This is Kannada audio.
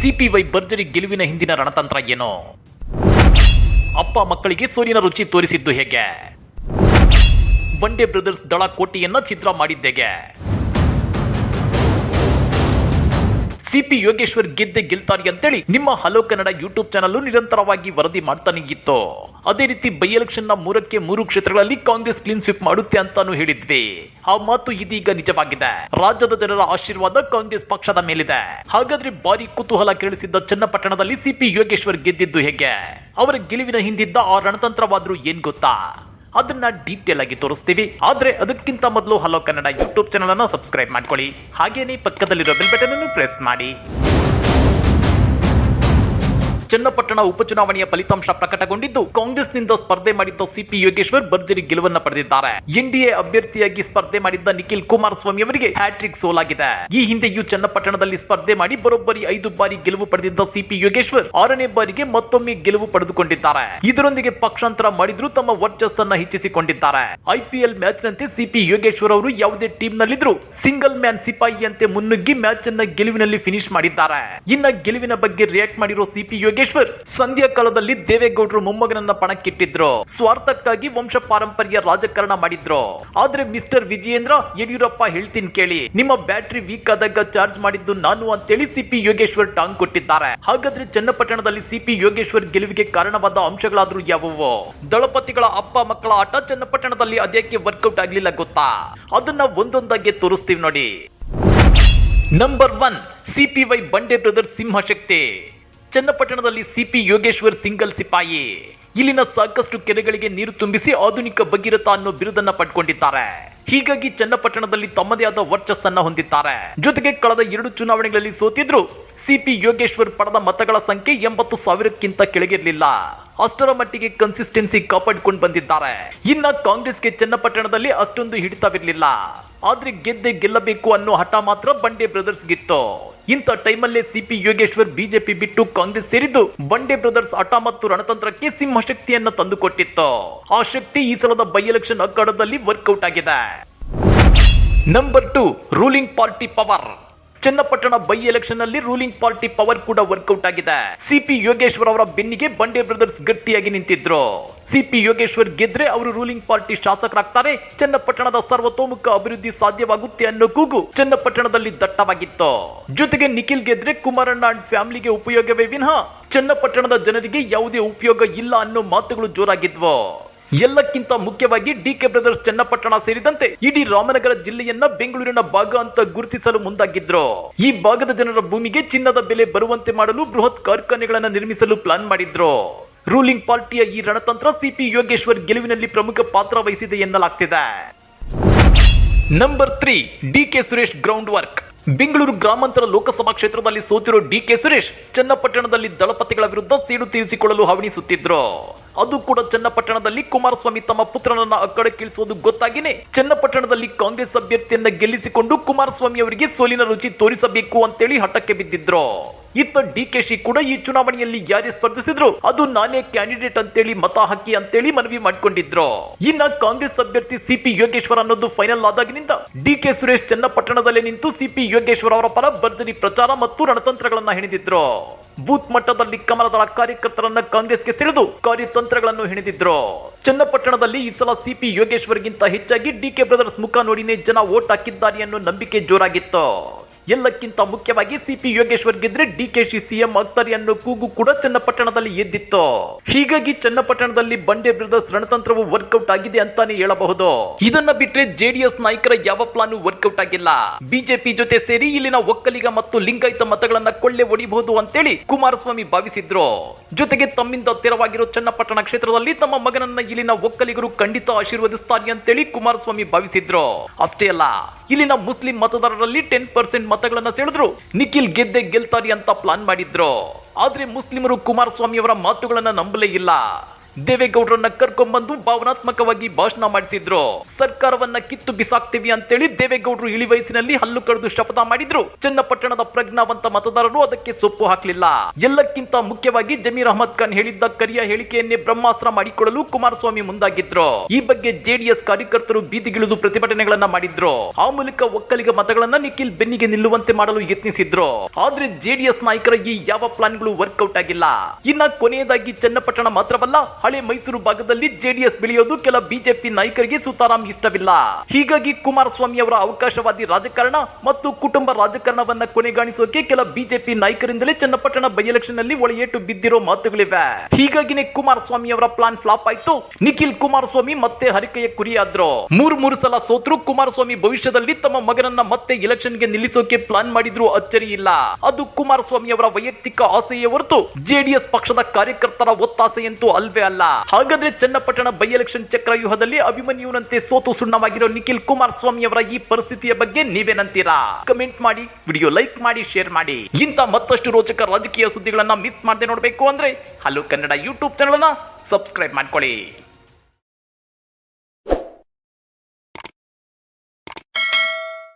ಸಿಪಿವೈ ಭರ್ಜರಿ ಗೆಲುವಿನ ಹಿಂದಿನ ರಣತಂತ್ರ ಏನು? ಅಪ್ಪ ಮಕ್ಕಳಿಗೆ ಸೋಲಿನ ರುಚಿ ತೋರಿಸಿದ್ದು ಹೇಗೆ? ಬಂಡೆ ಬ್ರದರ್ಸ್ ದಳ ಕೋಟಿಯನ್ನ ಚಿತ್ರ ಮಾಡಿದ್ದೇಗೆ? ಸಿಪಿ ಯೋಗೇಶ್ವರ್ ಗೆದ್ದೆ ಗೆಲ್ತಾರೆ ಅಂತೇಳಿ ನಿಮ್ಮ ಹಲೋ ಕನ್ನಡ ಯೂಟ್ಯೂಬ್ ಚಾನಲ್ ನಿರಂತರವಾಗಿ ವರದಿ ಮಾಡ್ತಾನೆ ಇತ್ತು. ಅದೇ ರೀತಿ ಬೈ ಎಲೆಕ್ಷನ್ನ ಮೂರಕ್ಕೆ ಮೂರು ಕ್ಷೇತ್ರಗಳಲ್ಲಿ ಕಾಂಗ್ರೆಸ್ ಕ್ಲೀನ್ ಸ್ವೀಪ್ ಮಾಡುತ್ತೆ ಅಂತಾನು ಹೇಳಿದ್ವಿ. ಆ ಮಾತು ಇದೀಗ ನಿಜವಾಗಿದೆ. ರಾಜ್ಯದ ಜನರ ಆಶೀರ್ವಾದ ಕಾಂಗ್ರೆಸ್ ಪಕ್ಷದ ಮೇಲಿದೆ. ಹಾಗಾದ್ರೆ ಭಾರಿ ಕುತೂಹಲ ಕೇಳಿಸಿದ್ದ ಚನ್ನಪಟ್ಟಣದಲ್ಲಿ ಸಿಪಿ ಯೋಗೇಶ್ವರ್ ಗೆದ್ದಿದ್ದು ಹೇಗೆ? ಅವರ ಗೆಲುವಿನ ಹಿಂದಿದ್ದ ಆ ರಣತಂತ್ರವಾದ್ರೂ ಏನ್ ಗೊತ್ತಾ? ಅದನ್ನ ಡೀಟೇಲ್ ಆಗಿ ತೋರಿಸ್ತೀವಿ. ಆದ್ರೆ ಅದಕ್ಕಿಂತ ಮೊದಲು ಹಲೋ ಕನ್ನಡ ಯೂಟ್ಯೂಬ್ ಚಾನಲ್ ಅನ್ನು ಸಬ್ಸ್ಕ್ರೈಬ್ ಮಾಡ್ಕೊಳ್ಳಿ. ಹಾಗೇನೇ ಪಕ್ಕದಲ್ಲಿರೋ ಬೆಲ್ ಬಟನ್ ಅನ್ನು ಪ್ರೆಸ್ ಮಾಡಿ. ಚನ್ನಪಟ್ಟಣ ಉಪಚುನಾವಣೆಯ ಫಲಿತಾಂಶ ಪ್ರಕಟಗೊಂಡಿದ್ದು, ಕಾಂಗ್ರೆಸ್ನಿಂದ ಸ್ಪರ್ಧೆ ಮಾಡಿದ್ದ ಸಿಪಿ ಯೋಗೇಶ್ವರ್ ಭರ್ಜರಿ ಗೆಲುವನ್ನ ಪಡೆದಿದ್ದಾರೆ. ಎನ್ಡಿಎ ಅಭ್ಯರ್ಥಿಯಾಗಿ ಸ್ಪರ್ಧೆ ಮಾಡಿದ್ದ ನಿಖಿಲ್ ಕುಮಾರಸ್ವಾಮಿ ಅವರಿಗೆ ಹ್ಯಾಟ್ರಿಕ್ ಸೋಲಾಗಿದೆ. ಈ ಹಿಂದೆಯೂ ಚನ್ನಪಟ್ಟಣದಲ್ಲಿ ಸ್ಪರ್ಧೆ ಮಾಡಿ ಬರೋಬ್ಬರಿ ಐದು ಬಾರಿ ಗೆಲುವು ಪಡೆದಿದ್ದ ಸಿಪಿ ಯೋಗೇಶ್ವರ್ ಆರನೇ ಬಾರಿಗೆ ಮತ್ತೊಮ್ಮೆ ಗೆಲುವು ಪಡೆದುಕೊಂಡಿದ್ದಾರೆ. ಇದರೊಂದಿಗೆ ಪಕ್ಷಾಂತರ ಮಾಡಿದ್ರು ತಮ್ಮ ವರ್ಚಸ್ಸನ್ನ ಹೆಚ್ಚಿಸಿಕೊಂಡಿದ್ದಾರೆ. ಐಪಿಎಲ್ ಮ್ಯಾಚ್ ನಂತೆ ಸಿಪಿ ಯೋಗೇಶ್ವರ್ ಅವರು ಯಾವುದೇ ಟೀಮ್ ನಲ್ಲಿದ್ರು ಸಿಂಗಲ್ ಮ್ಯಾನ್ ಸಿಪಾಯಿಯಂತೆ ಮುನ್ನುಗ್ಗಿ ಮ್ಯಾಚ್ ಅನ್ನ ಗೆಲುವಿನಲ್ಲಿ ಫಿನಿಶ್ ಮಾಡಿದ್ದಾರೆ. ಇನ್ನ ಗೆಲುವಿನ ಬಗ್ಗೆ ರಿಯಾಕ್ಟ್ ಮಾಡಿರೋ ಸಿಪಿ ಯೋಗೇಶ್ವರ್ ಸಂಧ್ಯಾ ಕಾಲದಲ್ಲಿ ದೇವೇಗೌಡರು ಮೊಮ್ಮಗನನ್ನ ಪಣಕ್ಕಿಟ್ಟಿದ್ರು. ಸ್ವಾರ್ಥಕ್ಕಾಗಿ ವಂಶ ಪಾರಂಪರ್ಯ ರಾಜಕಾರಣ ಮಾಡಿದ್ರು. ಆದ್ರೆ ಮಿಸ್ಟರ್ ವಿಜಯೇಂದ್ರ, ಯಡಿಯೂರಪ್ಪ ಹೇಳ್ತೀನಿ ಕೇಳಿ, ನಿಮ್ಮ ಬ್ಯಾಟ್ರಿ ವೀಕ್ ಆದಾಗ ಚಾರ್ಜ್ ಮಾಡಿದ್ದು ನಾನು ಅಂತೇಳಿ ಸಿಪಿ ಯೋಗೇಶ್ವರ್ ಟಾಂಗ್ ಕೊಟ್ಟಿದ್ದಾರೆ. ಹಾಗಾದ್ರೆ ಚನ್ನಪಟ್ಟಣದಲ್ಲಿ ಸಿಪಿ ಯೋಗೇಶ್ವರ್ ಗೆಲುವಿಗೆ ಕಾರಣವಾದ ಅಂಶಗಳಾದ್ರೂ ಯಾವುವು? ದಳಪತಿಗಳ ಅಪ್ಪ ಮಕ್ಕಳ ಆಟ ಚನ್ನಪಟ್ಟಣದಲ್ಲಿ ಅದ್ಯಾಕೆ ವರ್ಕೌಟ್ ಆಗ್ಲಿಲ್ಲ ಗೊತ್ತಾ? ಅದನ್ನ ಒಂದೊಂದಾಗಿ ತೋರಿಸ್ತೀವಿ ನೋಡಿ. ನಂಬರ್ ಒನ್ ಸಿಪಿವೈ ಬಂಡೆ ಬ್ರದರ್ ಸಿಂಹಶಕ್ತಿ. ಚನ್ನಪಟ್ಟಣದಲ್ಲಿ ಸಿಪಿ ಯೋಗೇಶ್ವರ್ ಸಿಂಗಲ್ ಸಿಪಾಯಿ. ಇಲ್ಲಿನ ಸಾಕಷ್ಟು ಕೆರೆಗಳಿಗೆ ನೀರು ತುಂಬಿಸಿ ಆಧುನಿಕ ಭಗೀರಥ ಅನ್ನೋ ಬಿರುದನ್ನ ಪಡ್ಕೊಂಡಿದ್ದಾರೆ. ಹೀಗಾಗಿ ಚನ್ನಪಟ್ಟಣದಲ್ಲಿ ತಮ್ಮದೇ ಆದ ವರ್ಚಸ್ಸನ್ನ ಹೊಂದಿದ್ದಾರೆ. ಜೊತೆಗೆ ಕಳೆದ ಎರಡು ಚುನಾವಣೆಗಳಲ್ಲಿ ಸೋತಿದ್ರು ಸಿಪಿ ಯೋಗೇಶ್ವರ್ ಪಡೆದ ಮತಗಳ ಸಂಖ್ಯೆ ಎಂಬತ್ತು ಸಾವಿರಕ್ಕಿಂತ ಕೆಳಗಿರಲಿಲ್ಲ. ಅಷ್ಟರ ಮಟ್ಟಿಗೆ ಕನ್ಸಿಸ್ಟೆನ್ಸಿ ಕಾಪಾಡಿಕೊಂಡು ಬಂದಿದ್ದಾರೆ. ಇನ್ನ ಕಾಂಗ್ರೆಸ್ಗೆ ಚನ್ನಪಟ್ಟಣದಲ್ಲಿ ಅಷ್ಟೊಂದು ಹಿಡಿತವಿರಲಿಲ್ಲ. ಆದ್ರೆ ಗೆದ್ದೆ ಗೆಲ್ಲಬೇಕು ಅನ್ನೋ ಹಠ ಮಾತ್ರ ಬಂಡೆ ಬ್ರದರ್ಸ್ ಗಿತ್ತು ಇಂಥ ಟೈಮಲ್ಲೇ ಸಿಪಿ ಯೋಗೇಶ್ವರ್ ಬಿಜೆಪಿ ಬಿಟ್ಟು ಕಾಂಗ್ರೆಸ್ ಸೇರಿದ್ದು ಬಂಡೆ ಬ್ರದರ್ಸ್ ಹಠ ಮತ್ತು ರಣತಂತ್ರಕ್ಕೆ ಸಿಂಹ ಶಕ್ತಿಯನ್ನ ತಂದುಕೊಟ್ಟಿತ್ತು. ಆ ಶಕ್ತಿ ಈ ಸಲದ ಬೈ ಎಲೆಕ್ಷನ್ ಅಖಾಡದಲ್ಲಿ ವರ್ಕೌಟ್ ಆಗಿದೆ. Number two, ruling party power. Channapatna by ಎಲೆಕ್ಷನ್ನಲ್ಲಿ ruling party power ಕೂಡ ವರ್ಕೌಟ್ ಆಗಿದೆ. ಸಿಪಿ ಯೋಗೇಶ್ವರ್ ಅವರ ಬೆನ್ನಿಗೆ ಬಂಡೆ ಬ್ರದರ್ಸ್ ಗಟ್ಟಿಯಾಗಿ ನಿಂತಿದ್ರು. ಸಿಪಿ ಯೋಗೇಶ್ವರ್ ಗೆದ್ರೆ ಅವರು ರೂಲಿಂಗ್ ಪಾರ್ಟಿ ಶಾಸಕರಾಗ್ತಾರೆ. ಚನ್ನಪಟ್ಟಣದ ಸರ್ವತೋಮುಖ ಅಭಿವೃದ್ಧಿ ಸಾಧ್ಯವಾಗುತ್ತೆ ಅನ್ನೋ ಕೂಗು ಚನ್ನಪಟ್ಟಣದಲ್ಲಿ ದಟ್ಟವಾಗಿತ್ತು. ಜೊತೆಗೆ ನಿಖಿಲ್ ಗೆದ್ರೆ ಕುಮಾರಣ್ಣ ಅಂಡ್ ಫ್ಯಾಮಿಲಿಗೆ ಉಪಯೋಗವೇ ವಿನಃ. ಚನ್ನಪಟ್ಟಣದ ಜನರಿಗೆ ಯಾವುದೇ ಉಪಯೋಗ ಇಲ್ಲ ಅನ್ನೋ ಮಾತುಗಳು ಜೋರಾಗಿದ್ವು. ಎಲ್ಲಕ್ಕಿಂತ ಮುಖ್ಯವಾಗಿ ಡಿ ಕೆ ಬ್ರದರ್ಸ್ ಚನ್ನಪಟ್ಟಣ ಸೇರಿದಂತೆ ಇಡೀ ರಾಮನಗರ ಜಿಲ್ಲೆಯನ್ನ ಬೆಂಗಳೂರಿನ ಭಾಗ ಅಂತ ಗುರುತಿಸಲು ಮುಂದಾಗಿದ್ರು. ಈ ಭಾಗದ ಜನರ ಭೂಮಿಗೆ ಚಿನ್ನದ ಬೆಲೆ ಬರುವಂತೆ ಮಾಡಲು ಬೃಹತ್ ಕಾರ್ಖಾನೆಗಳನ್ನ ನಿರ್ಮಿಸಲು ಪ್ಲಾನ್ ಮಾಡಿದ್ರು. ರೂಲಿಂಗ್ ಪಾರ್ಟಿಯ ಈ ರಣತಂತ್ರ ಸಿಪಿ ಯೋಗೇಶ್ವರ್ ಗೆಲುವಿನಲ್ಲಿ ಪ್ರಮುಖ ಪಾತ್ರ ವಹಿಸಿದೆ ಎನ್ನಲಾಗ್ತಿದೆ. Number three, D K Suresh ground work. Bengaluru ಗ್ರಾಮಾಂತರ ಲೋಕಸಭಾ ಕ್ಷೇತ್ರದಲ್ಲಿ ಸೋತಿರೋ ಡಿ ಕೆ ಸುರೇಶ್ ಚನ್ನಪಟ್ಟಣದಲ್ಲಿ ದಳಪತಿಗಳ ವಿರುದ್ಧ ಸೇಡು ತೀರಿಸಿಕೊಳ್ಳಲು ಹವಣಿಸುತ್ತಿದ್ರು. ಅದು ಕೂಡ ಚನ್ನಪಟ್ಟಣದಲ್ಲಿ ಕುಮಾರಸ್ವಾಮಿ ತಮ್ಮ ಪುತ್ರನನ್ನ ಅಕ್ಕಡಕ್ಕಿಳಿಸುವುದು ಗೊತ್ತಾಗಿನೇ ಚನ್ನಪಟ್ಟಣದಲ್ಲಿ ಕಾಂಗ್ರೆಸ್ ಅಭ್ಯರ್ಥಿಯನ್ನ ಗೆಲ್ಲಿಸಿಕೊಂಡು ಕುಮಾರಸ್ವಾಮಿ ಅವರಿಗೆ ಸೋಲಿನ ರುಚಿ ತೋರಿಸಬೇಕು ಅಂತೇಳಿ ಹಠಕ್ಕೆ ಬಿದ್ದಿದ್ರು. ಇತ್ತ ಡಿ ಡಿಕೆಶಿ ಕೂಡ ಈ ಚುನಾವಣೆಯಲ್ಲಿ ಯಾರೇ ಸ್ಪರ್ಧಿಸಿದ್ರು ಅದು ನಾನೇ ಕ್ಯಾಂಡಿಡೇಟ್ ಅಂತೇಳಿ ಮತ ಹಾಕಿ ಅಂತೇಳಿ ಮನವಿ ಮಾಡಿಕೊಂಡಿದ್ರು. ಇನ್ನ ಕಾಂಗ್ರೆಸ್ ಅಭ್ಯರ್ಥಿ ಸಿಪಿ ಯೋಗೇಶ್ವರ್ ಅನ್ನೋದು ಫೈನಲ್ ಆದಾಗಿನಿಂದ ಡಿ ಕೆ ಸುರೇಶ್ ಚನ್ನಪಟ್ಟಣದಲ್ಲೇ ನಿಂತು ಸಿಪಿ ಯೋಗೇಶ್ವರ್ ಅವರ ಪರ ಭರ್ಜರಿ ಪ್ರಚಾರ ಮತ್ತು ರಣತಂತ್ರಗಳನ್ನ ಹೆಣೆದಿದ್ರು. ಬೂತ್ ಮಟ್ಟದಲ್ಲಿ ಕಮಲದಳ ಕಾರ್ಯಕರ್ತರನ್ನ ಕಾಂಗ್ರೆಸ್ಗೆ ಸೆಳೆದು ಕಾರ್ಯತಂತ್ರಗಳನ್ನು ಹೆಣೆದಿದ್ರು. ಚನ್ನಪಟ್ಟಣದಲ್ಲಿ ಈ ಸಲ ಸಿಪಿ ಯೋಗೇಶ್ವರ್ಗಿಂತ ಹೆಚ್ಚಾಗಿ ಡಿಕೆ ಬ್ರದರ್ಸ್ ಮುಖ ನೋಡಿನೇ ಜನ ವೋಟ್ ಹಾಕಿದ್ದಾರೆ ಅನ್ನೋ ನಂಬಿಕೆ ಜೋರಾಗಿತ್ತು. ಎಲ್ಲಕ್ಕಿಂತ ಮುಖ್ಯವಾಗಿ ಸಿಪಿ ಯೋಗೇಶ್ವರ್ ಗೆದ್ರೆ ಡಿಕೆಶಿ ಸಿಎಂ ಆಗ್ತಾರೆ ಅನ್ನೋ ಕೂಗು ಕೂಡ ಚನ್ನಪಟ್ಟಣದಲ್ಲಿ ಎದ್ದಿತ್ತು. ಹೀಗಾಗಿ ಚನ್ನಪಟ್ಟಣದಲ್ಲಿ ಬಂಡೆ ಬ್ರದರ್ಸ್ ರಣತಂತ್ರವು ವರ್ಕೌಟ್ ಆಗಿದೆ ಅಂತಾನೆ ಹೇಳಬಹುದು. ಇದನ್ನ ಬಿಟ್ರೆ ಜೆಡಿಎಸ್ ನಾಯಕರ ಯಾವ ಪ್ಲಾನ್ ವರ್ಕೌಟ್ ಆಗಿಲ್ಲ. ಬಿಜೆಪಿ ಜೊತೆ ಸೇರಿ ಇಲ್ಲಿನ ಒಕ್ಕಲಿಗ ಮತ್ತು ಲಿಂಗಾಯತ ಮತಗಳನ್ನ ಕೊಳ್ಳೆ ಹೊಡಿಬಹುದು ಅಂತೇಳಿ ಕುಮಾರಸ್ವಾಮಿ ಭಾವಿಸಿದ್ರು. ಜೊತೆಗೆ ತಮ್ಮಿಂದ ತೆರವಾಗಿರೋ ಚನ್ನಪಟ್ಟಣ ಕ್ಷೇತ್ರದಲ್ಲಿ ತಮ್ಮ ಮಗನನ್ನ ಇಲ್ಲಿನ ಒಕ್ಕಲಿಗರು ಖಂಡಿತ ಆಶೀರ್ವದಿಸ್ತಾರೆ ಅಂತೇಳಿ ಕುಮಾರಸ್ವಾಮಿ ಭಾವಿಸಿದ್ರು. ಅಷ್ಟೇ ಅಲ್ಲ, ಇಲ್ಲಿನ ಮುಸ್ಲಿಂ ಮತದಾರರಲ್ಲಿ ಟೆನ್ ಪರ್ಸೆಂಟ್ ಮತಗಳನ್ನ ಸೆಳೆದ್ರು. ನಿಖಿಲ್ ಗೆದ್ದೆ ಗೆಲ್ತಾರಿ ಅಂತ ಪ್ಲಾನ್ ಮಾಡಿದ್ರು. ಆದ್ರೆ ಮುಸ್ಲಿಮರು ಕುಮಾರಸ್ವಾಮಿ ಅವರ ಮಾತುಗಳನ್ನ ನಂಬಲೇ ಇಲ್ಲ. ದೇವೇಗೌಡರನ್ನ ಕರ್ಕೊಂಡ್ಬಂದು ಭಾವನಾತ್ಮಕವಾಗಿ ಭಾಷಣ ಮಾಡಿಸಿದ್ರು. ಸರ್ಕಾರವನ್ನ ಕಿತ್ತು ಬಿಸಾಕ್ತಿವಿ ಅಂತೇಳಿ ದೇವೇಗೌಡರು ಇಳಿ ವಯಸ್ಸಿನಲ್ಲಿ ಹಲ್ಲು ಕಡಿದು ಶಪಥ ಮಾಡಿದ್ರು. ಚನ್ನಪಟ್ಟಣದ ಪ್ರಜ್ಞಾವಂತ ಮತದಾರರು ಅದಕ್ಕೆ ಸೊಪ್ಪು ಹಾಕಲಿಲ್ಲ. ಎಲ್ಲಕ್ಕಿಂತ ಮುಖ್ಯವಾಗಿ ಜಮೀರ್ ಅಹಮದ್ ಖಾನ್ ಹೇಳಿದ್ದ ಕರಿಯ ಹೇಳಿಕೆಯನ್ನೇ ಬ್ರಹ್ಮಾಸ್ತ್ರ ಮಾಡಿಕೊಳ್ಳಲು ಕುಮಾರಸ್ವಾಮಿ ಮುಂದಾಗಿದ್ರು. ಈ ಬಗ್ಗೆ ಜೆಡಿಎಸ್ ಕಾರ್ಯಕರ್ತರು ಬೀದಿಗಿಳಿದು ಪ್ರತಿಭಟನೆಗಳನ್ನ ಮಾಡಿದ್ರು. ಆ ಮೂಲಕ ಒಕ್ಕಲಿಗ ಮತಗಳನ್ನ ನಿಖಿಲ್ ಬೆನ್ನಿಗೆ ನಿಲ್ಲುವಂತೆ ಮಾಡಲು ಯತ್ನಿಸಿದ್ರು. ಆದ್ರೆ ಜೆಡಿಎಸ್ ನಾಯಕರ ಈ ಯಾವ ಪ್ಲಾನ್ಗಳು ವರ್ಕೌಟ್ ಆಗಿಲ್ಲ. ಇನ್ನ ಕೊನೆಯದಾಗಿ ಚನ್ನಪಟ್ಟಣ ಮಾತ್ರವಲ್ಲ ಹಳೆ ಮೈಸೂರು ಭಾಗದಲ್ಲಿ ಜೆಡಿಎಸ್ ಬೆಳೆಯೋದು ಕೆಲ ಬಿಜೆಪಿ ನಾಯಕರಿಗೆ ಸುತಾರಾಮ್ ಇಷ್ಟವಿಲ್ಲ. ಹೀಗಾಗಿ ಕುಮಾರಸ್ವಾಮಿ ಅವರ ಅವಕಾಶವಾದಿ ರಾಜಕಾರಣ ಮತ್ತು ಕುಟುಂಬ ರಾಜಕಾರಣವನ್ನ ಕೊನೆಗಾಣಿಸೋಕೆ ಕೆಲ ಬಿಜೆಪಿ ನಾಯಕರಿಂದಲೇ ಚನ್ನಪಟ್ಟಣ ಬೈ ಎಲೆಕ್ಷನ್ನಲ್ಲಿ ಒಳೆಯೇಟು ಬಿದ್ದಿರೋ ಮಾತುಗಳಿವೆ. ಹೀಗಾಗಿನೇ ಕುಮಾರಸ್ವಾಮಿ ಅವರ ಪ್ಲಾನ್ ಫ್ಲಾಪ್ ಆಯ್ತು. ನಿಖಿಲ್ ಕುಮಾರಸ್ವಾಮಿ ಮತ್ತೆ ಹರಿಕೆಯ ಕುರಿಯಾದ್ರು. ಮೂರು ಮೂರು ಸಲ ಸೋತ್ರು ಕುಮಾರಸ್ವಾಮಿ ಭವಿಷ್ಯದಲ್ಲಿ ತಮ್ಮ ಮಗನನ್ನ ಮತ್ತೆ ಎಲೆಕ್ಷನ್ಗೆ ನಿಲ್ಲಿಸೋಕೆ ಪ್ಲಾನ್ ಮಾಡಿದ್ರು ಅಚ್ಚರಿ ಇಲ್ಲ. ಅದು ಕುಮಾರಸ್ವಾಮಿ ಅವರ ವೈಯಕ್ತಿಕ ಆಸೆಯೇ ಹೊರತು ಜೆಡಿಎಸ್ ಪಕ್ಷದ ಕಾರ್ಯಕರ್ತರ ಒತ್ತಾಸೆಯಂತೂ ಅಲ್ವೇ ಅಲ್ಲ. ಹಾಗಾದ್ರೆ ಚನ್ನಪಟ್ಟಣ ಬೈ ಎಲೆಕ್ಷನ್ ಚಕ್ರವ್ಯೂಹದಲ್ಲಿ ಅಭಿಮನ್ಯುನಂತೆ ಸೋತು ಸುಣ್ಣವಾಗಿರೋ ನಿಖಿಲ್ ಕುಮಾರಸ್ವಾಮಿ ಅವರ ಈ ಪರಿಸ್ಥಿತಿಯ ಬಗ್ಗೆ ನೀವೇನಂತೀರಾ ಕಮೆಂಟ್ ಮಾಡಿ ವಿಡಿಯೋ ಲೈಕ್ ಮಾಡಿ ಶೇರ್ ಮಾಡಿ. ಇಂಥ ಮತ್ತಷ್ಟು ರೋಚಕ ರಾಜಕೀಯ ಸುದ್ದಿಗಳನ್ನ ಮಿಸ್ ಮಾಡದೆ ನೋಡಬೇಕು ಅಂದ್ರೆ hello Kannada YouTube channel subscribe ಮಾಡ್ಕೊಳ್ಳಿ.